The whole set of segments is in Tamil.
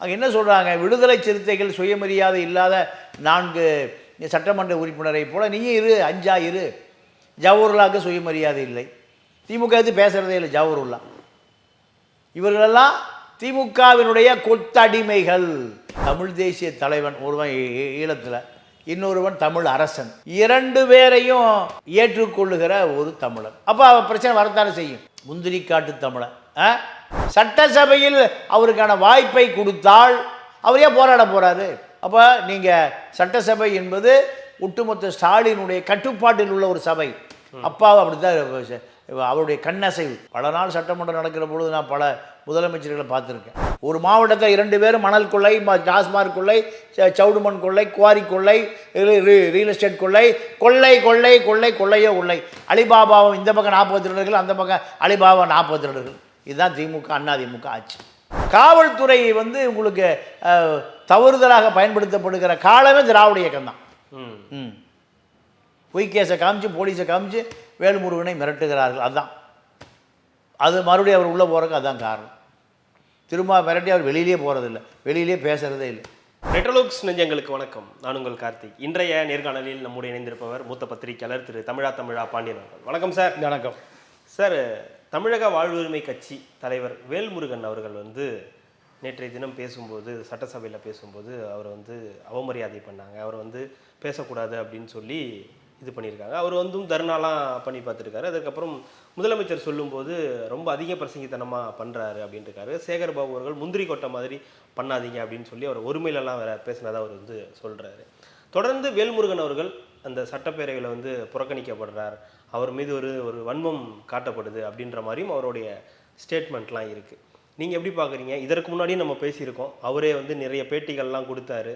அங்கே என்ன சொல்கிறாங்க விடுதலை சிறுத்தைகள் சுயமரியாதை இல்லாத நான்கு சட்டமன்ற உறுப்பினரை போல நீயும் இரு அஞ்சா இரு. ஜவஹர்லாவுக்கு சுயமரியாதை இல்லை. திமுக எது பேசுகிறதே இல்லை ஜவஹர்லா. இவர்களெல்லாம் திமுகவினுடைய கொத்தடிமைகள். தமிழ் தேசிய தலைவன் ஒருவன் ஈழத்தில் இன்னொருவன் தமிழ் அரசன். இரண்டு பேரையும் ஏற்றுக்கொள்ளுகிற ஒரு தமிழன் அப்போ பிரச்சனை வரத்தானே செய்யும்? முந்திரி காட்டு தமிழன். சட்டசபையில் அவருக்கான வாய்ப்பை கொடுத்தால் அவர் ஏன் போராட போறாரு? அப்போ நீங்கள் சட்டசபை என்பது ஒட்டுமொத்த ஸ்டாலினுடைய கட்டுப்பாட்டில் உள்ள ஒரு சபை. அப்பாவை அப்படித்தான் அவருடைய கண்ணசைவு. பல நாள் சட்டமன்றம் நடக்கிற பொழுது நான் பல முதலமைச்சர்களை பார்த்துருக்கேன். ஒரு மாவட்டத்தில் இரண்டு பேரும் மணல் கொள்ளை டாஸ்மாக் கொள்ளை ச- சவுடுமண் கொள்ளை குவாரி கொள்ளை ரியல் எஸ்டேட் கொள்ளை கொள்ளை கொள்ளை கொள்ளை கொள்ளையோ கொள்ளை அலிபாபாவும் இந்த பக்கம் நாற்பது திருடர்கள் அந்த பக்கம் அலிபாபா நாற்பது திருடர்கள் இதுதான் திமுக அண்ணா திமுக ஆட்சி. காவல்துறை வந்து உங்களுக்கு தவறுதலாக பயன்படுத்தப்படுகிற காலமே திராவிட இயக்கம் தான் ம். ம். பொய் கேஸை காமிச்சு போலீஸை காமிச்சு வேல்முருகனை மிரட்டுகிறார்கள். அதுதான் அது மறுபடியும் அவர் உள்ளே போகிறதுக்கு அதான் காரணம். திரும்ப மிரட்டி அவர் வெளியிலே போகிறதில்ல வெளியிலே பேசுகிறதே இல்லை. ரெட்ரோலுக்ஸ் நெஞ்சங்களுக்கு வணக்கம். நான் உங்கள் கார்த்திக். இன்றைய நேர்காணலில் நம்முடைய இணைந்திருப்பவர் மூத்த பத்திரிகையாளர் திரு தமிழா தமிழா பாண்டியன் அவர்கள். வணக்கம் சார். வணக்கம். சார் தமிழக வாழ்வுரிமை கட்சி தலைவர் வேல்முருகன் அவர்கள் வந்து நேற்றைய தினம் பேசும்போது சட்டசபையில் பேசும்போது அவர் வந்து அவமரியாதை பண்ணாங்க. அவர் வந்து பேசக்கூடாது அப்படின்னு சொல்லி இது பண்ணியிருக்காங்க. அவர் வந்து தர்ணாலாம் பண்ணி பார்த்துருக்காரு. அதுக்கப்புறம் முதலமைச்சர் சொல்லும்போது ரொம்ப அதிக பிரசங்கித்தனமாக பண்ணுறாரு அப்படின்ட்டு இருக்காரு சேகர் பாபு அவர்கள் முந்திரி கொட்டை மாதிரி பண்ணாதீங்க அப்படின்னு சொல்லி அவர் ஒருமையிலலாம் வேற பேசினதாக அவர் வந்து சொல்கிறாரு தொடர்ந்து வேல்முருகன் அவர்கள் அந்த சட்டப்பேரவையில் வந்து புறக்கணிக்கப்படுறார். அவர் மீது ஒரு ஒரு வன்மம் காட்டப்படுது அப்படின்ற மாதிரியும் அவருடைய ஸ்டேட்மெண்ட்லாம் இருக்குது நீங்கள் எப்படி பார்க்குறீங்க இதற்கு முன்னாடியும் நம்ம பேசியிருக்கோம். அவரே வந்து நிறைய பேட்டிகள்லாம் கொடுத்தாரு.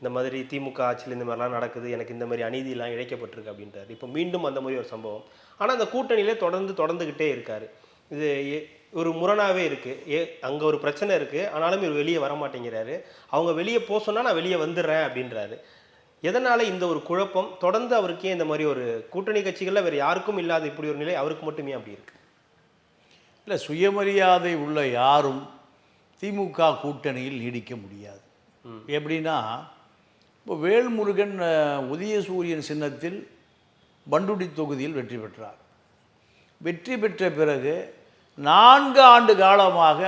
இந்த மாதிரி திமுக ஆட்சியில் இந்த மாதிரிலாம் நடக்குது எனக்கு இந்த மாதிரி அநீதியெல்லாம் இழைக்கப்பட்டிருக்கு அப்படின்றாரு இப்போ மீண்டும் அந்த மாதிரி ஒரு சம்பவம். ஆனால் அந்த கூட்டணியிலே தொடர்ந்து தொடர்ந்துக்கிட்டே இருக்கார். இது ஒரு முரணாகவே இருக்குது ஏ அங்கே ஒரு பிரச்சனை இருக்குது ஆனாலும் இவர் வெளியே வர மாட்டேங்கிறாரு அவங்க வெளியே போக சொன்னால் நான் வெளியே வந்துடுறேன் அப்படின்றாரு. எதனால இந்த ஒரு குழப்பம்? தொடர்ந்து அவருக்கே இந்த மாதிரி ஒரு கூட்டணி கட்சிகளில் வேறு யாருக்கும் இல்லாத இப்படி ஒரு நிலை அவருக்கு மட்டுமே அப்படி இருக்கு? இல்லை சுயமரியாதை உள்ள யாரும் திமுக கூட்டணியில் நீடிக்க முடியாது. எப்படின்னா இப்போ வேல்முருகன் உதயசூரியன் சின்னத்தில் பண்டுடி தொகுதியில் வெற்றி பெற்றார். வெற்றி பெற்ற பிறகு நான்கு ஆண்டு காலமாக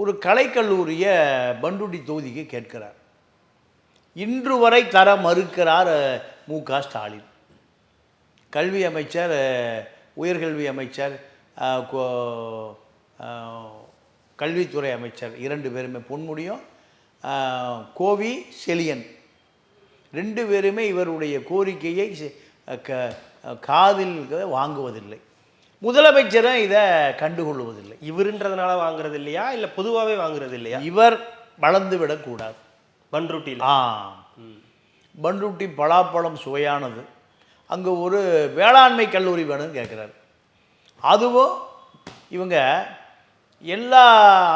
ஒரு கலைக்கல்லூரியை பண்டுடி தொகுதிக்கு கேட்கிறார். இன்று வரை தர மறுக்கிறார் மு க ஸ்டாலின். கல்வி அமைச்சர் உயர்கல்வி அமைச்சர் கோ- கல்வித்துறை அமைச்சர் இரண்டு பேருமே பொன்முடியும் கோவி செலியன் ரெண்டு பேருமே இவருடைய கோரிக்கையை செ- க- காதில் வாங்குவதில்லை. முதலமைச்சரும் இதை கண்டுகொள்வதில்லை. இவருன்றதுனால வாங்குறது இல்லையா இல்லை பொதுவாகவே வாங்குறது இல்லையா இவர் வளர்ந்து விடக்கூடாது பன்ருட்டியில் ஆ. பண்ருட்டி பலாப்பழம் சுவையானது. அங்கே ஒரு வேளாண்மை கல்லூரி வேணும்னு கேட்குறாரு. அதுவும் இவங்க எல்லா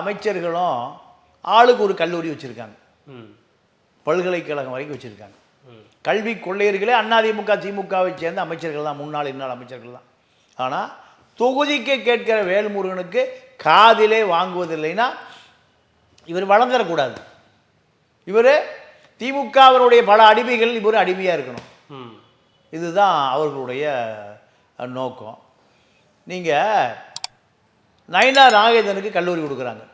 அமைச்சர்களும் ஆளுக்கு ஒரு கல்லூரி வச்சுருக்காங்க. ம். பல்கலைக்கழகம் வரைக்கும் வச்சுருக்காங்க. ம். கல்வி கொள்ளையர்களே அதிமுக திமுகவை சேர்ந்த அமைச்சர்கள் தான் முன்னாள் இன்னாள் அமைச்சர்கள் தான் ஆனால் தொகுதிக்கு கேட்கிற வேல்முருகனுக்கு காதிலே வாங்குவதில்லைன்னா இவர் வளர்ந்துடக்கூடாது இவர் திமுகவினுடைய பல அடிமைகள் இவர் அடிமையாக இருக்கணும். இதுதான் அவர்களுடைய நோக்கம். நீங்கள் நயனா நாகேந்திரனுக்கு கல்லூரி கொடுக்குறாங்க.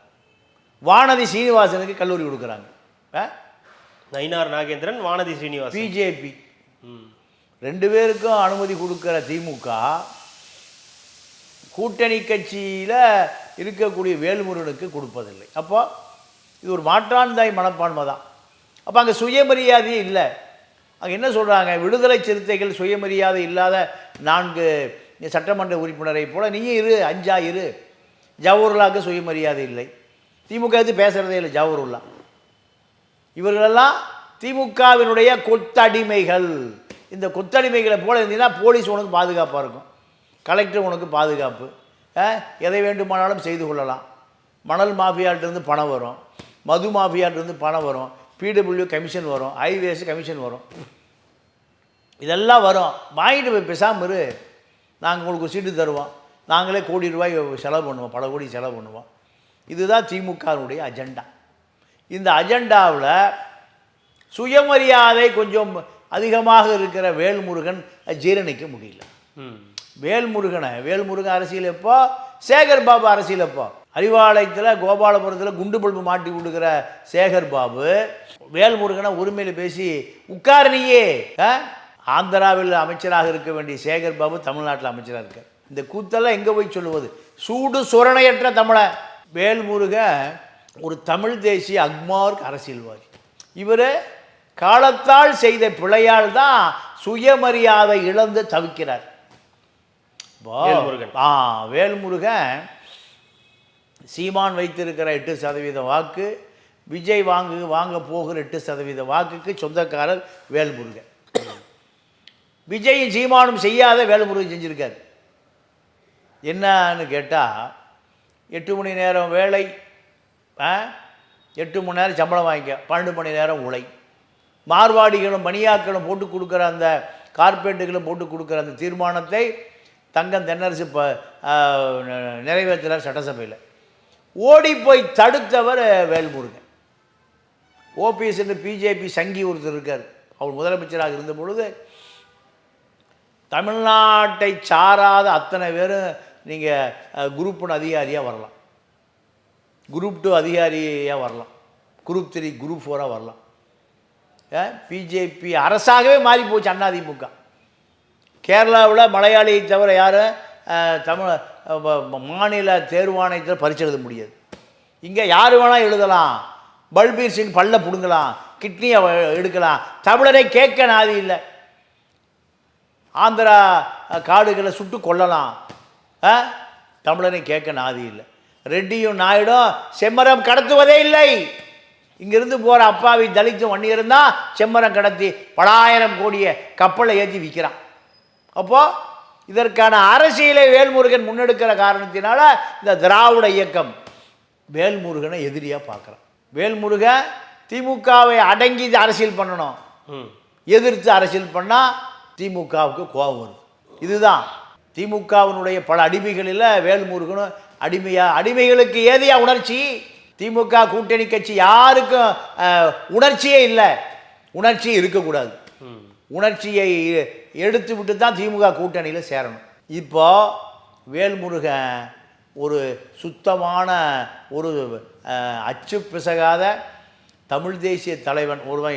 வானதி சீனிவாசனுக்கு கல்லூரி கொடுக்குறாங்க. நயினார் நாகேந்திரன் வானதி ஸ்ரீனிவாசன் பிஜேபி. ரெண்டு பேருக்கும் அனுமதி கொடுக்குற திமுக கூட்டணி கட்சியில் இருக்கக்கூடிய வேல்முருகனுக்கு கொடுப்பதில்லை. அப்போ இது ஒரு மாற்றாந்தாய் மனப்பான்மை தான். அப்போ அங்கே சுயமரியாதையே இல்லை. அங்கே என்ன சொல்கிறாங்க விடுதலை சிறுத்தைகள் சுயமரியாதை இல்லாத நான்கு சட்டமன்ற உறுப்பினரை போல நீயும் இரு அஞ்சா இரு. ஜவஹர்லாவுக்கு சுயமரியாதை இல்லை. திமுக எது பேசுகிறதே இல்லை ஜவஹர்லா இவர்களெல்லாம் திமுகவினுடைய கொத்தடிமைகள். இந்த கொத்தடிமைகளை போல இருந்தீங்கன்னா போலீஸ் உனக்கு பாதுகாப்பாக இருக்கும். கலெக்டர் உனக்கு பாதுகாப்பு. எதை வேண்டுமானாலும் செய்து கொள்ளலாம். மணல் மாஃபியாட்டிருந்து பணம் வரும். மது மாஃபியாட்டிருந்து பணம் வரும். பிடபிள்யூ கமிஷன் வரும். ஹைவேஸ் கமிஷன் வரும். இதெல்லாம் வரும். வாங்கிட்டு போய் பேசாமல் இரு. நாங்கள் உங்களுக்கு சீட்டு தருவோம். நாங்களே கோடி ரூபாய் செலவு பண்ணுவோம். பல கோடி செலவு பண்ணுவோம். இதுதான் திமுகவுடைய அஜெண்டா. இந்த அஜெண்டாவில் சுயமரியாதை கொஞ்சம் அதிகமாக இருக்கிற வேல்முருகன் ஜீரணிக்க முடியல. வேல்முருகனை வேல்முருகன் அரசியல் எப்போ? சேகர் பாபு அரசியல் எப்போ? அறிவாலயத்தில் கோபாலபுரத்தில் குண்டு பல்பு மாட்டி விடுகிற சேகர் பாபு வேல்முருகனை உரிமையில் பேசி உட்கார் நீயே ஆ? ஆந்திராவில் அமைச்சராக இருக்க வேண்டிய சேகர் பாபு தமிழ்நாட்டில் அமைச்சராக இருக்கார். இந்த கூத்தெல்லாம் எங்கே போய் சொல்லுவது? சூடு சுரணையற்ற தமிழை. வேல்முருகன் ஒரு தமிழ் தேசிய அக்மார்க் அரசியல்வாதி. இவர் காலத்தால் செய்த பிழையால் தான் சுயமரியாதை இழந்து தவிக்கிறார். வேல்முருகன். ஆ வேல்முருகன் சீமான் வைத்திருக்கிற எட்டு சதவீத வாக்கு விஜய் வாங்கு வாங்க போகிற எட்டு சதவீத வாக்குக்கு சொந்தக்காரர் வேல்முருகன். விஜயும் சீமானும் செய்யாத வேல்முருகன் செஞ்சுருக்காரு. என்னன்னு கேட்டால் எட்டு மணி நேரம் வேலை ஆ? எட்டு மணி நேரம் சம்பளம் வாங்கிக்க பன்னெண்டு மணி நேரம் உழை. மார்வாடிகளும் பணியாக்களும் போட்டு கொடுக்குற அந்த கார்பரேட்டுகளும் போட்டு கொடுக்குற அந்த தீர்மானத்தை தங்கம் தென்னரசு ப நிறைவேற்றினார் சட்டசபையில். ஓடி போய் தடுத்தவர் வேல்முருகன். ஓபிஎஸ் பிஜேபி சங்கி ஒருத்தர் இருக்கார். அவர் முதலமைச்சராக இருந்த பொழுது தமிழ்நாட்டை சாராத அத்தனை பேரும் நீங்கள் குரூப் ஒன் அதிகாரியாக வரலாம். குரூப் டூ அதிகாரியாக வரலாம். குரூப் த்ரீ குரூப் ஃபோராக வரலாம். பிஜேபி அரசாகவே மாறி போச்சு அதிமுக கேரளாவில் மலையாளியை தவிர யாரும் தமிழ் மாநில தேர்வாணையத்தில் பரிசு எழுத முடியாது. இங்கே யார் வேணால் எழுதலாம். பல்பீர் சிங் பல்ல பிடுங்கலாம். கிட்னியை எடுக்கலாம். தமிழரை கேட்க நாதி இல்லை. ஆந்திரா காடுகளை சுட்டு கொல்லலாம். ஆ? தமிழனை கேட்க நாதி இல்லை. ரெட்டியும் நாயுடும் செம்மரம் கடத்துவதே இல்லை. இங்கிருந்து போகிற அப்பாவி தலித்தும் வன்னியரும் தான் செம்மரம் கடத்தி பலாயிரம் கோடியை கப்பலை ஏற்றி விற்கிறான். அப்போது இதற்கான அரசியலை வேல்முருகன் முன்னெடுக்கிற காரணத்தினால இந்த திராவிட இயக்கம் வேல்முருகனை எதிரியாக பார்க்குறான். வேல்முருகன் திமுகவை அடங்கி அரசியல் பண்ணணும். எதிர்த்து அரசியல் பண்ணால் திமுகவுக்கு கோபம் வருது. இதுதான். திமுகவினுடைய பல அடிமைகளில் வேல்முருகனும் அடிமையா அடிமைகளுக்கு ஏதையா உணர்ச்சி? திமுக கூட்டணி கட்சி யாருக்கும் உணர்ச்சியே இல்லை. உணர்ச்சி இருக்கக்கூடாது. உணர்ச்சியை எடுத்து விட்டு தான் திமுக கூட்டணியில் சேரணும். இப்போ வேல்முருகன் ஒரு சுத்தமான ஒரு அச்சு பிசகாத தமிழ் தேசிய தலைவன் ஒருவன்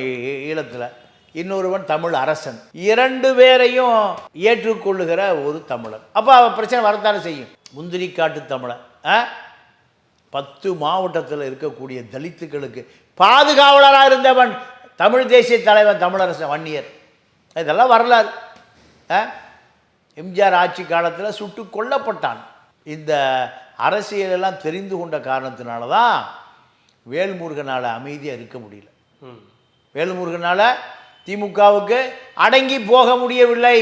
ஈழத்தில் இன்னொருவன் தமிழ் அரசன். இரண்டு பேரையும் ஏற்றுக்கொள்ளுகிற ஒரு தமிழன். அப்போ அவன் பிரச்சனை வரத்தானே செய்யும்? முந்திரி காட்டு தமிழன் ஆ? பத்து மாவட்டத்தில் இருக்கக்கூடிய தலித்துக்களுக்கு பாதுகாவலராக இருந்தவன் தமிழ் தேசிய தலைவன் தமிழரசன் வன்னியர். இதெல்லாம் வரலாறு? எம்ஜிஆர் ஆட்சி காலத்தில் சுட்டு கொல்லப்பட்டான். இந்த அரசியலெல்லாம் தெரிந்து கொண்ட காரணத்தினால தான் வேல்முருகனால் அமைதியாக இருக்க முடியல. வேல்முருகனால் திமுகவுக்கு அடங்கி போக முடியவில்லை.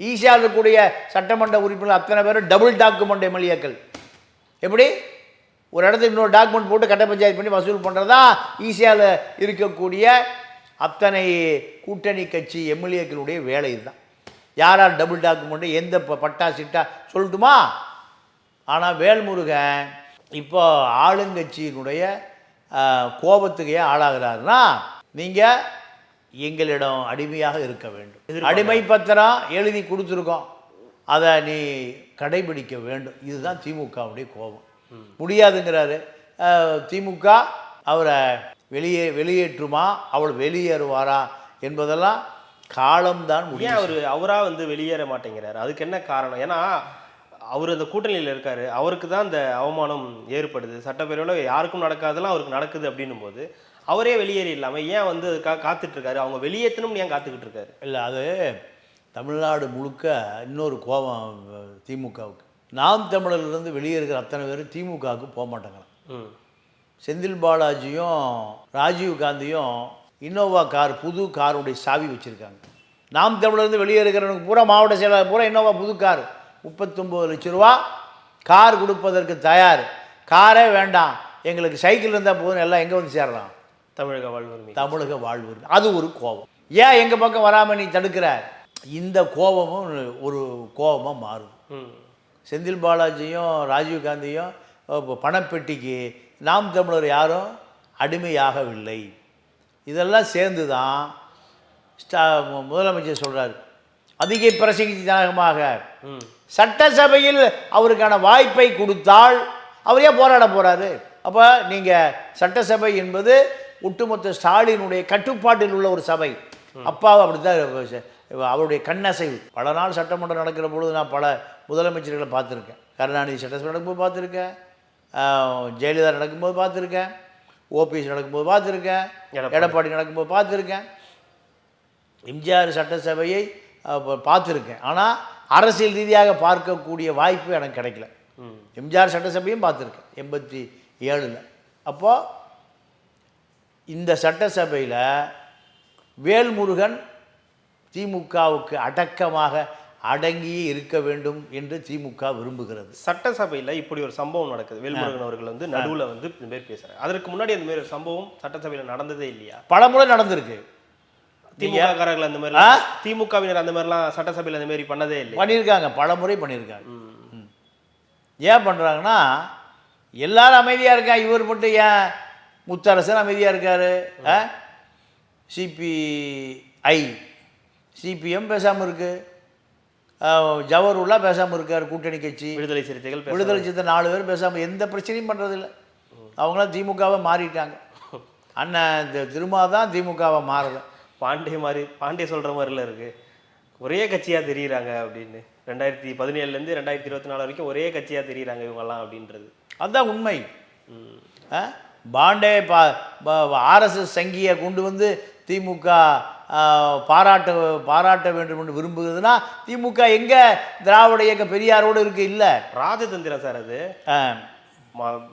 ஈஸியாக இருக்கக்கூடிய சட்டமன்ற உறுப்பினர் அத்தனை பேரும் டபுள் டாக்குமெண்ட் எம்எல்ஏக்கள். எப்படி? ஒரு இடத்துல இன்னொரு டாக்குமெண்ட் போட்டு கட்ட பஞ்சாயத்து பண்ணி வசூல் பண்ணுறதா ஈஸியாக இருக்கக்கூடிய அத்தனை கூட்டணி கட்சி எம்எல்ஏக்களுடைய வேலை இதுதான். யார் யார் டபுள் டாக்குமெண்ட்டு எந்த பட்டா சிட்டா சொல்லட்டுமா? ஆனால் வேல்முருகன் இப்போ ஆளுங்கட்சியினுடைய கோபத்துக்கு ஏன் ஆளாகிறாருன்னா நீங்கள் எங்களிடம் அடிமையாக இருக்க வேண்டும். அடிமை பத்திரம் எழுதி கொடுத்துருக்கோம். அதை நீ கடைபிடிக்க வேண்டும். இதுதான் திமுகவுடைய கோபம். முடியாதுங்கிறாரு. திமுக அவரை வெளியே வெளியேற்றுமா? அவள் வெளியேறுவாரா? என்பதெல்லாம் காலம்தான் முடியும் அவர் அவரா வந்து வெளியேற மாட்டேங்கிறாரு? அதுக்கு என்ன காரணம்? ஏன்னா அவர் அந்த கூட்டணியில் இருக்காரு. அவருக்கு தான் இந்த அவமானம் ஏற்படுது. சட்டப்பேரவையில் யாருக்கும் நடக்காதெல்லாம் அவருக்கு நடக்குது அப்படின்னும் போது அவரே வெளியேறி இல்லாம ஏன் வந்து அதுக்காக காத்துட்டு இருக்காரு அவங்க வெளியேற்றணும்னு ஏன் காத்துக்கிட்டு இருக்காரு இல்லை அது தமிழ்நாடு முழுக்க இன்னொரு கோபம் திமுகவுக்கு. நாம் தமிழர்லேருந்து வெளியே இருக்கிற அத்தனை பேரும் திமுகவுக்கு போக மாட்டாங்களாம். ம். செந்தில் பாலாஜியும் ராஜீவ் காந்தியும் இன்னோவா கார் புது காருடைய சாவி வச்சுருக்காங்க. நாம் தமிழர்லேருந்து வெளியே இருக்கிறவனுக்கு பூரா மாவட்ட செயலாளர் பூரா இன்னோவா புது கார். முப்பத்தொம்போது லட்ச ரூபா கார் கொடுப்பதற்கு தயார். காரே வேண்டாம். எங்களுக்கு சைக்கிள் இருந்தால் போதும் எல்லாம் எங்கே வந்து சேரலாம்? தமிழக வாழ்வுரிமை தமிழக வாழ்வு இருக்கு. அது ஒரு கோபம். ஏன் எங்கள் பக்கம் வராமல் நீ தடுக்கிற? இந்த கோபமும் ஒரு கோபமாக மாறுது ம். செந்தில் பாலாஜியும் ராஜீவ் காந்தியும் இப்போ பணப்பெட்டிக்கு நாம் தமிழர் யாரும் அடிமையாகவில்லை. இதெல்லாம் சேர்ந்து தான் ஸ்டா முதலமைச்சர் சொல்கிறார் அதிக பிரசங்கி ஜனகமாக. ம். சட்டசபையில் அவருக்கான வாய்ப்பை கொடுத்தால் அவர் ஏன் போராட போகிறாரு அப்போ நீங்கள் சட்டசபை என்பது ஒட்டுமொத்த ஸ்டாலினுடைய கட்டுப்பாட்டில் உள்ள ஒரு சபை. அப்பாவை அப்படித்தான் அவருடைய கண்ணசைவு. பல நாள் சட்டமன்றம் நடக்கிற பொழுது நான் பல முதலமைச்சர்களை பார்த்துருக்கேன். கருணாநிதி சட்டசபை நடக்கும்போது பார்த்துருக்கேன். ஜெயலலிதா நடக்கும்போது பார்த்துருக்கேன் ஓபிஎஸ் நடக்கும்போது பார்த்துருக்கேன் எடப்பாடி. நடக்கும்போது பார்த்துருக்கேன் எம்ஜிஆர் சட்டசபையை பார்த்துருக்கேன். ஆனால் அரசியல் ரீதியாக பார்க்கக்கூடிய வாய்ப்பு எனக்கு கிடைக்கல. எம்ஜிஆர் சட்டசபையும் பார்த்துருக்கேன் எண்பத்தி ஏழில். அப்போது இந்த சட்டசபையில் வேல்முருகன் திமுகவுக்கு அடக்கமாக அடங்கியே இருக்க வேண்டும் என்று திமுக விரும்புகிறது. சட்டசபையில இப்படி ஒரு சம்பவம் நடக்குது. வேல்முருகன் அவர்கள் வந்து நடுவுல வந்து இந்த மாதிரி பேசுறாரு. அதற்கு முன்னாடி அந்த மாதிரி ஒரு சம்பவம் சட்டசபையில நடந்ததே இல்லையா? பலமுறை நடந்திருக்கு. திமுக காரர்கள் அந்த மாதிரி? திமுகவினர் அந்த மாதிரிலாம் சட்டசபையில அந்த மாதிரி பண்ணதே இல்லையா? பண்ணியிருக்காங்க. பலமுறை பண்ணியிருக்காங்க. ம். ஏன் பண்ணுறாங்கன்னா எல்லாரும் அமைதியாக இருக்கா? இவர் மட்டும் ஏன் முத்தரசன் அமைதியாக இருக்காரு? சிபிஐ சிபிஎம் பேசாமல் இருக்கு. அஹ், ஜவஹர்லா பேசாமல் இருக்கார் கூட்டணி கட்சி. விடுதலை சிறுத்தைகள் விடுதலை சித்த நாலு பேர் பேசாமல் எந்த பிரச்சனையும் பண்ணுறதில்ல அவங்களாம் திமுகவை மாறிட்டாங்க. அண்ணன் இந்த திருமா தான் திமுகவை மாறல. பாண்டே மாதிரி பாண்டே சொல்ற மாதிரில இருக்கு. ஒரே கட்சியா தெரியுறாங்க அப்படின்னு. ரெண்டாயிரத்தி பதினேழுல இருந்து ரெண்டாயிரத்தி இருபத்தி நாலு வரைக்கும் ஒரே கட்சியா தெரியுறாங்க இவங்கெல்லாம் அப்படின்றது. அதுதான் உண்மை? பாண்டே பா ஆர்எஸ்எஸ் சங்கியை கொண்டு வந்து திமுக பாராட்ட பாராட்ட வேண்டும் என்று விரும்புகிறதுனா திமுக எங்கே திராவிட இயக்க பெரியாரோடு இருக்கு இல்லை. ராஜதந்திரம் சார் அது.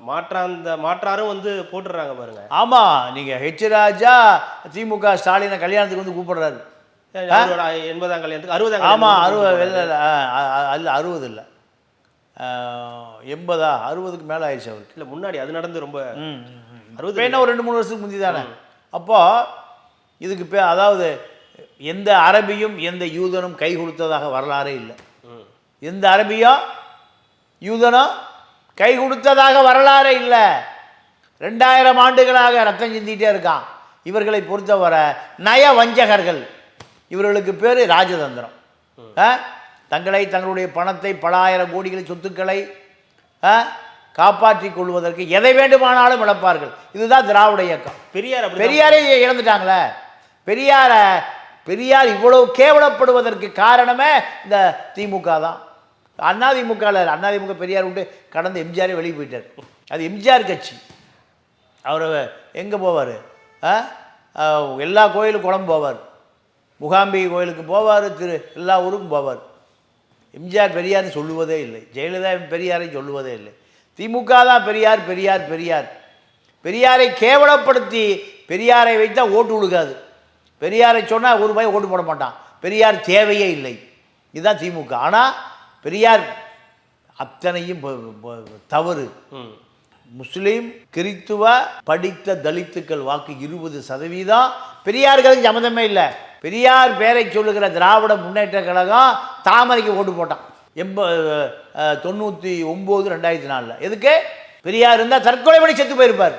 மாற்றாந்த மாற்றாரும் வந்து போட்டுடுறாங்க பாருங்க. ஆமாம் நீங்கள் ஹெச் ராஜா திமுக ஸ்டாலினை கல்யாணத்துக்கு வந்து கூப்பிடுறாரு. எண்பதாம் கல்யாணத்துக்கு அறுபதாம் ஆமாம் அறுபது இல்லை இல்லை அல்ல அறுபது இல்லை. எண்பதா அறுபதுக்கு மேலே ஆயிடுச்சு அவருக்கு. இல்ல முன்னாடி அது நடந்து ரொம்ப அறுபது என்ன ஒரு ரெண்டு மூணு வருஷத்துக்கு முந்தி தானே அப்போ இதுக்கு பே அதாவது எந்த அரபியும் எந்த யூதனும் கை கொடுத்ததாக வரலாறே இல்லை. எந்த அரபியும் யூதனும் கை கொடுத்ததாக வரலாறே இல்லை. ரெண்டாயிரம் ஆண்டுகளாக ரத்தம் சிந்திட்டே இருக்கான். இவர்களை பொறுத்தவரை நய வஞ்சகர்கள் இவர்களுக்கு பேர் ராஜதந்திரம்? தங்களை தங்களுடைய பணத்தை பல ஆயிரம் கோடிகளை சொத்துக்களை? காப்பாற்றிக் கொள்வதற்கு எதை வேண்டுமானாலும் இழப்பார்கள். இதுதான் திராவிட இயக்கம். பெரியார் பெரியாரே இழந்துட்டாங்களே. பெரியார பெரியார் இவ்வளவு கேவலப்படுவதற்கு காரணமே இந்த திமுக தான். அதிமுகவில் அதிமுக பெரியார் விட்டு கடந்து எம்ஜிஆரே வெளியே போயிட்டார். அது எம்ஜிஆர் கட்சி. அவர் எங்கே போவார்? எல்லா கோயிலுக்கு குளம் போவார். முகாம்பிகை கோயிலுக்கு போவார் திரு எல்லா ஊருக்கும் போவார். எம்ஜிஆர் பெரியார்னு சொல்லுவதே இல்லை. ஜெயலலிதா பெரியாரை சொல்லுவதே இல்லை. திமுக தான் பெரியார் பெரியார் பெரியார். பெரியாரை கேவலப்படுத்தி பெரியாரை வைத்தால் ஓட்டு விழுகாது பெரியாரை சொன்னால் ஒரு பையன் ஓட்டு போட மாட்டான். பெரியார் தேவையே இல்லை. இதுதான் திமுக. ஆனால் பெரியார் அத்தனையும் தவறு. முஸ்லீம் கிறித்துவ படித்த தலித்துக்கள் வாக்கு இருபது சதவீதம். பெரியாருக்கு சம்மந்தமே இல்லை. பெரியார் பேரை சொல்லுகிற திராவிட முன்னேற்ற கழகம் தாமரைக்கு ஓட்டு போட்டான். எண்ப தொண்ணூற்றி ஒம்பது ரெண்டாயிரத்தி நாலில். எதுக்கு? பெரியார் இருந்தால் தற்கொலை பண்ணி செத்து போயிருப்பார்.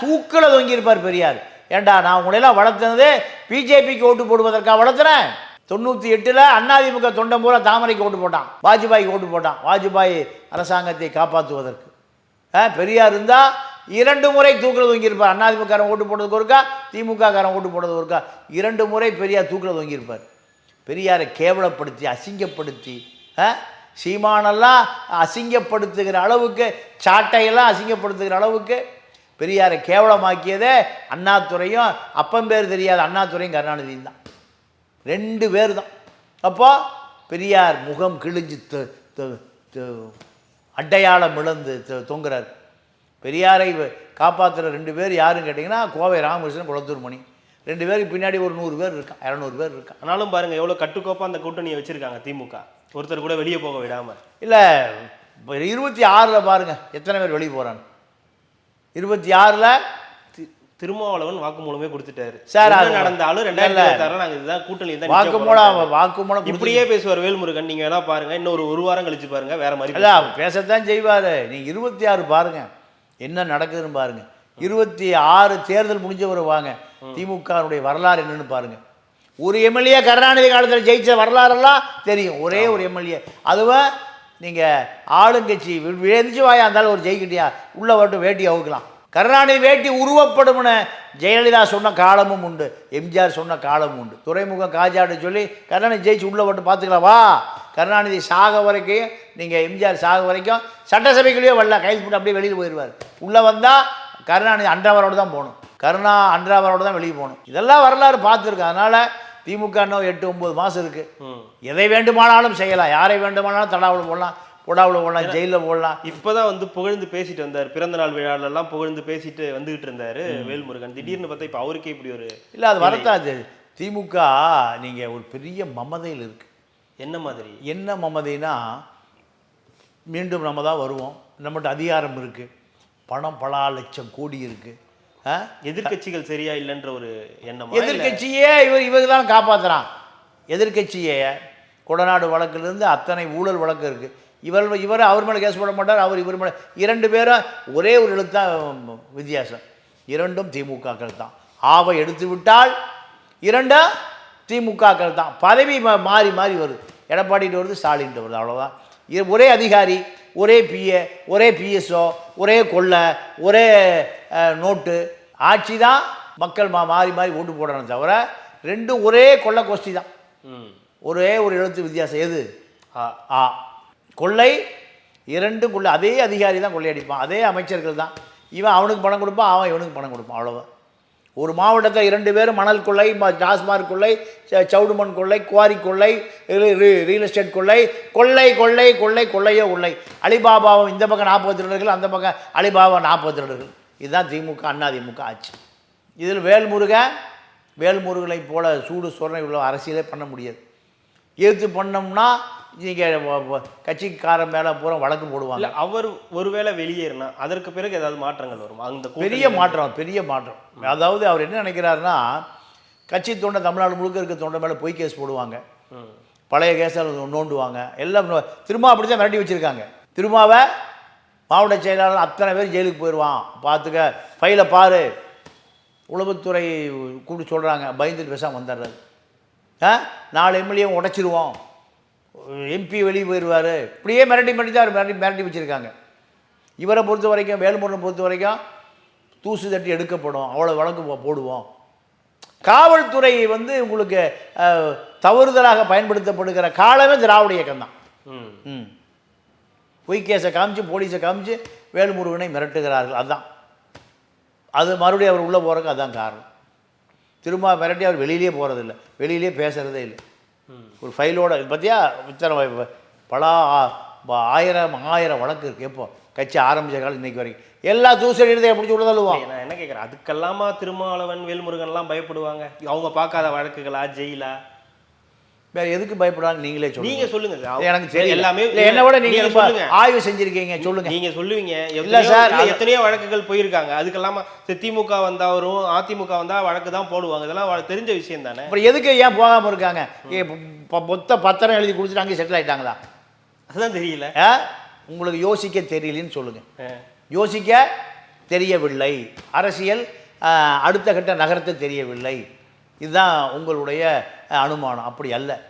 தூக்கில் தொங்கியிருப்பார் பெரியார். ஏண்டா நான் உங்களையெல்லாம் வளர்த்துனது பிஜேபிக்கு ஓட்டு போடுவதற்காக வளர்த்துறேன்? தொண்ணூற்றி எட்டில் அண்ணாதிமுக தொண்டம் பூரா தாமரைக்கு ஓட்டு போட்டான். வாஜ்பாய்க்கு ஓட்டு போட்டான். வாஜ்பாய் அரசாங்கத்தை காப்பாற்றுவதற்கு. ஆ, பெரியார் இருந்தால் இரண்டு முறை தூக்கில் தொங்கியிருப்பார். அண்ணாதிமுகாரன் ஓட்டு போட்டதுக்கு ஒருக்கா திமுககாரன் ஓட்டு போட்டது ஒருக்கா. இரண்டு முறை பெரியார் தூக்கில் தொங்கியிருப்பார். பெரியாரை கேவலப்படுத்தி அசிங்கப்படுத்தி ஆ, சீமானெல்லாம் அசிங்கப்படுத்துகிற அளவுக்கு சாட்டையெல்லாம் அசிங்கப்படுத்துகிற அளவுக்கு பெரியாரை கேவலமாக்கியதே அண்ணாதுரையும் அப்பம்பேர் தெரியாத அண்ணாதுரையும் கருணாநிதியும் தான். ரெண்டு பேர் தான் அப்போ பெரியார் முகம் கிழிஞ்சு அடையாளம் இழந்து தொங்குறார். பெரியாரை காப்பாற்றுற ரெண்டு பேர் யாருன்னு கேட்டிங்கன்னா கோவை ராமகிருஷ்ணன் குளத்தூர் மணி. ரெண்டு பேருக்கு பின்னாடி ஒரு நூறு பேர் இருக்கான் இரநூறு பேர் இருக்கான் ஆனாலும் பாருங்க எவ்வளவு கட்டுக்கோப்பா அந்த கூட்டணியை வச்சிருக்காங்க திமுக. ஒருத்தர் கூட வெளியே போக விடாம. இல்லை இருபத்தி ஆறில் பாருங்கள் எத்தனை பேர் வெளியே போகிறாங்க இருபத்தி ஆறில் திருமாவளவன் வாக்குமூலமே கொடுத்துட்டாரு. சார், அது- நடந்தாலும் ரெண்டாயிரத்தி இல்ல. இருபத்தாறுல நாங்க இதுதான் கூட்டணி தான் வாக்குமூலம். வாக்குமூலம் இப்படியே பேசுவார் வேல்முருகன் நீங்க வேணா பாருங்க. இன்னொரு ஒரு வாரம் கழிச்சு பாருங்க வேற மாதிரி இல்ல பேசத்தான் செய்வார். நீங்கள் இருபத்தி ஆறு பாருங்க. என்ன நடக்குதுன்னு பாருங்க. இருபத்தி ஆறு தேர்தல் முடிஞ்சவர் வாங்க. திமுகவுடைய வரலாறு என்னன்னு பாருங்க. ஒரு எம்எல்ஏ கருணாநிதி காலத்தில் ஜெயிச்ச வரலாறெல்லாம் தெரியும். ஒரே ஒரு எம்எல்ஏ. அதுவும் நீங்கள் ஆளுங்கட்சி எழுந்துச்சு வாயா இருந்தாலும் ஒரு ஜெயிக்கிட்டியா உள்ளே வட்டு வேட்டி அவுக்கலாம். கருணாநிதி வேட்டி உருவப்படும்னு ஜெயலலிதா சொன்ன காலமும் உண்டு. எம்ஜிஆர் சொன்ன காலமும் உண்டு. துறைமுகம் காஜாடு சொல்லி கருணாநிதி ஜெயிச்சு உள்ளே வட்டு பார்த்துக்கலாம் வா. கருணாநிதி சாக வரைக்கும் நீங்கள் எம்ஜிஆர் சாக வரைக்கும் சட்டசபைக்குள்ளேயே வரல கைது போட்டு அப்படியே வெளியில் போயிடுவார் உள்ளே வந்தால் கருணாநிதி அன்றாவரோடு தான் போகணும். கருணா அன்றாவரோடு தான் வெளியே போகணும். இதெல்லாம் வரலாறு பார்த்துருக்கேன். அதனால் திமுக இன்னும் எட்டு ஒம்பது மாதம் இருக்குது எதை வேண்டுமானாலும் செய்யலாம். யாரை வேண்டுமானாலும் தடாவில் போடலாம் பொடாவில் போடலாம் ஜெயிலில் போடலாம். இப்பதான் வந்து புகழ்ந்து பேசிட்டு வந்தார். பிறந்த நாள் விழால எல்லாம் புகழ்ந்து பேசிட்டு வந்துகிட்டு இருந்தாரு வேல்முருகன். திடீர்னு பார்த்தா இப்ப அவருக்கே இப்படி ஒரு இல்லை அது வரத்தாது திமுக நீங்கள் ஒரு பெரிய மமதையில் இருக்குது என்ன மாதிரி? என்ன மமதைனா மீண்டும் நம்ம தான் வருவோம். நம்மகிட்ட அதிகாரம் இருக்குது பணம் பல லட்சம் கோடி இருக்குது எதிர்க்கட்சிகள் சரியா இல்லைன்ற ஒரு எண்ணம்? எதிர்கட்சியே எதிர்க்கட்சியே இவர் இவங்க தான் காப்பாற்றுறான் எதிர்க்கட்சியை கொடநாடு வழக்கிலிருந்து அத்தனை ஊழல் வழக்கு இருக்குது இவர் இவர் அவர் மேலே கேஸ் போட மாட்டார் அவர் இவர் மேலே. இரண்டு பேரும் ஒரே ஒரு எழுத்தான் வித்தியாசம். இரண்டும் திமுகக்கள் தான் ஆவை எடுத்து விட்டால் இரண்டும் திமுகக்கள் தான் பதவி மாறி மாறி வருது. எடப்பாடிட்டு வருது ஸ்டாலின்ட்டு வருது அவ்வளோதான் இ- ஒரே அதிகாரி ஒரே பிஏ ஒரே பிஎஸ்ஓ ஒரே கொள்ளை ஒரே நோட்டு ஆட்சி தான் மக்கள் மா மாறி மாறி ஓட்டு போடணும் தவிர ரெண்டும் ஒரே கொள்ளை கோஷ்டி தான். ம். ஒரே ஒரு எழுத்து வித்தியாசம். எது? ஆ ஆ. கொள்ளை இரண்டும் கொள்ளை. அதே அதிகாரி தான் கொள்ளையடிப்பான் அதே அமைச்சர்கள் தான். இவன் அவனுக்கு பணம் கொடுப்பான் அவன் இவனுக்கு பணம் கொடுப்பான். அவ்வளோதான் ஒரு மாவட்டத்தில் இரண்டு பேரும் மணல் கொள்ளை டாஸ்மாக் கொள்ளை சவுடுமண் கொள்ளை குவாரி கொள்ளை ரியல் எஸ்டேட் கொள்ளை கொள்ளை கொள்ளை கொள்ளை கொள்ளையோ கொள்ளை அலிபாபாவும் இந்த பக்கம் நாற்பது திருடர்கள் அந்த பக்கம் அலிபாபா நாற்பது திருடர்கள் இதுதான் திமுக அண்ணா திமுக ஆட்சி. இதில் வேல்முருகன் வேல்முருகனை போல சூடு சொரணை உள்ள அரசியலே பண்ண முடியாது. எதிர்த்து பண்ணோம்னா நீங்கள் கட்சிக்காரன் மேலே பூரா வழக்கு போடுவாங்க. அவர் ஒருவேளை வெளியேறினா அதற்கு பிறகு ஏதாவது மாற்றங்கள் வரும்? அந்த பெரிய மாற்றம் பெரிய மாற்றம். அதாவது அவர் என்ன நினைக்கிறாருன்னா கட்சி தொண்டை தமிழ்நாடு முழுக்க இருக்க தொண்டை மேலே பொய் கேஸ் போடுவாங்க. பழைய கேஸை நோண்டுவாங்க. எல்லாம் திரும்ப அப்படி தான் மிரட்டி வச்சுருக்காங்க. திருமாவை மாவட்ட செயலாளர் அத்தனை பேர் ஜெயிலுக்கு போயிடுவான் பார்த்துக்க ஃபைலை பாரு. உளவுத்துறை கூப்பிட்டு சொல்கிறாங்க பயந்துட்டு பேசாமல் வந்துடுறாரு ஆ? நாலு எம்எல்ஏ உடைச்சிருவோம். எம்பி வெளியே போயிடுவார் இப்படியே மிரட்டி மிரட்டி தான் மிரட்டி மிரட்டி வச்சுருக்காங்க. இவரை பொறுத்த வரைக்கும் வேலுமுருகனை பொறுத்த வரைக்கும் தூசு தட்டி எடுக்கப்படும். அவ்வளோ வழக்கு போடுவோம். காவல்துறை வந்து உங்களுக்கு தவறுதலாக பயன்படுத்தப்படுகிற காலமே திராவிட இயக்கம் தான் ம். ம். பொய் கேஸை காமிச்சு போலீஸை காமிச்சு வேலுமுருகனை மிரட்டுகிறார்கள். அதுதான் அது மறுபடியும் அவர் உள்ளே போகிறதுக்கு அதுதான் காரணம். திரும்ப மிரட்டி அவர் வெளியிலே போகிறதில்ல வெளியிலே பேசுகிறதே இல்லை. ஒரு ஃபைலோட பார்த்தியா இத்தனை பல ப- ஆயிரம் ஆயிரம் வழக்கு இருக்குது எப்போ? கட்சி ஆரம்பித்த காலம் இன்னைக்கு வரைக்கும். எல்லா தூசடி எடுத்து பிடிச்சி விட தள்ளுவோம் நான் என்ன கேட்குறேன்? அதுக்கெல்லாமா திருமாவளவன் வேல்முருகன்லாம் பயப்படுவாங்க? அவங்க பார்க்காத வழக்குகளா? ஜெயிலா? வேறு எதுக்கு பயப்படான்னு நீங்களே சொல்லுங்க. நீங்க சொல்லுங்க. சார். எனக்கு தெரியல. எல்லாமே என்ன விட நீங்க ரொம்ப ஆய்வு செஞ்சுருக்கீங்க சொல்லுங்க. நீங்க சொல்லுவீங்க. இல்ல சார், எத்தனையோ வழக்குகள் போயிருக்காங்க. அதுக்கெல்லாமா சரி, திமுக வந்தா வரும் அதிமுக வந்தா வழக்கு தான் போடுவாங்க. இதெல்லாம் தெரிஞ்ச விஷயம் தானே? அப்புறம் எதுக்கு ஏன் போகாமல் இருக்காங்க? மொத்த பத்திரம் எழுதி கொடுத்துட்டு அங்கே செட்டில் ஆயிட்டாங்களா? அதுதான் தெரியல? உங்களுக்கு யோசிக்க தெரியலன்னு சொல்லுங்க. யோசிக்க தெரியவில்லை. அரசியல் அடுத்த கட்ட நகரத்தை தெரியவில்லை. இதுதான் உங்களுடைய அனுமானம். அப்படி அல்ல.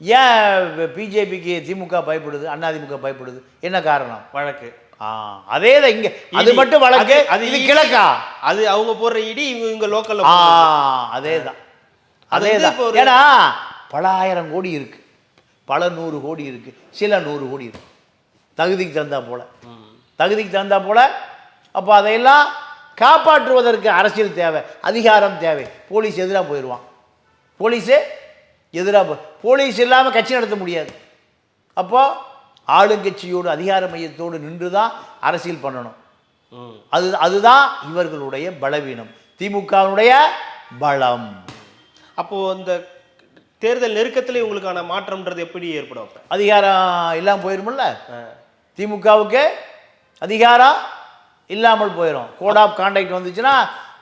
ஏன் பிஜேபிக்கு திமுக பயப்படுது அதிமுக பயப்படுது? என்ன காரணம்? வழக்கு. ஆ அதே தான் இங்கே. அது. மட்டும் வழக்கு? அது- இது. கிழக்கா? அது அவங்க போடுற இடி இவங்க ஆ அதே தான் அது தான் ஏன்னா பல ஆயிரம் கோடி இருக்கு. பல நூறு கோடி இருக்கு. சில நூறு கோடி இருக்கு. தகுதிக்கு தகுந்தா போல. தகுதிக்கு தகுந்தா போல. அப்போ அதையெல்லாம் காப்பாற்றுவதற்கு அரசியல் தேவை அதிகாரம் தேவை. போலீஸ் எதிராக போயிடுவான் போலீஸு எதிராக போலீஸ் இல்லாமல் கட்சி நடத்த முடியாது. அப்போ ஆளுங்கட்சியோடு அதிகார மையத்தோடு நின்று தான் அரசியல் பண்ணணும். அது அதுதான் இவர்களுடைய பலவீனம். திமுகவினுடைய பலம். அப்போ இந்த தேர்தல் நெருக்கத்துல இவங்களுக்கான மாற்றம்ன்றது எப்படி ஏற்படும் அதிகாரம் இல்லாமல் போயிருமில்ல. திமுகவுக்கு அதிகாரம் இல்லாமல் போயிடும் கோட் ஆஃப் கான்டாக்ட் வந்துச்சுன்னா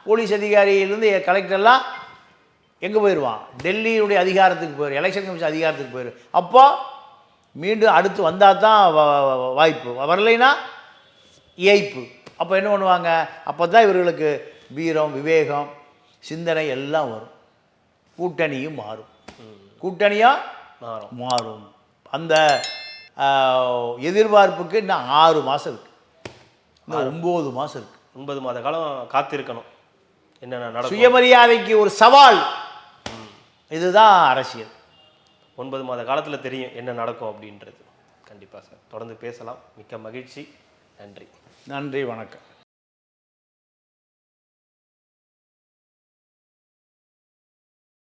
போலீஸ் அதிகாரியிலேருந்து கலெக்டர்லாம் எங்கே போயிடுவான் டெல்லியுடைய அதிகாரத்துக்கு போயிடும் எலெக்ஷன் கமிஷன் அதிகாரத்துக்கு போயிடும் அப்போ மீண்டும் அடுத்து வந்தால் தான் வாய்ப்பு. வரலைன்னா ஏய்ப்பு அப்போ என்ன பண்ணுவாங்க? அப்போ தான் இவர்களுக்கு வீரம் விவேகம் சிந்தனை எல்லாம் வரும். கூட்டணியும் மாறும். கூட்டணியாக மாறும். மாறும். அந்த எதிர்பார்ப்புக்கு இன்னும் ஆறு மாதம் இருக்கு. இன்னும் ஒம்பது மாதம் இருக்கு. ஒன்பது மாத காலம் காத்திருக்கணும். என்னென்ன சுயமரியாதைக்கு ஒரு சவால். இதுதான் அரசியல். ஒன்பது மாத காலத்தில் தெரியும் என்ன நடக்கும் அப்படின்றது. கண்டிப்பாக சார். தொடர்ந்து பேசலாம். மிக்க மகிழ்ச்சி. நன்றி. நன்றி வணக்கம்.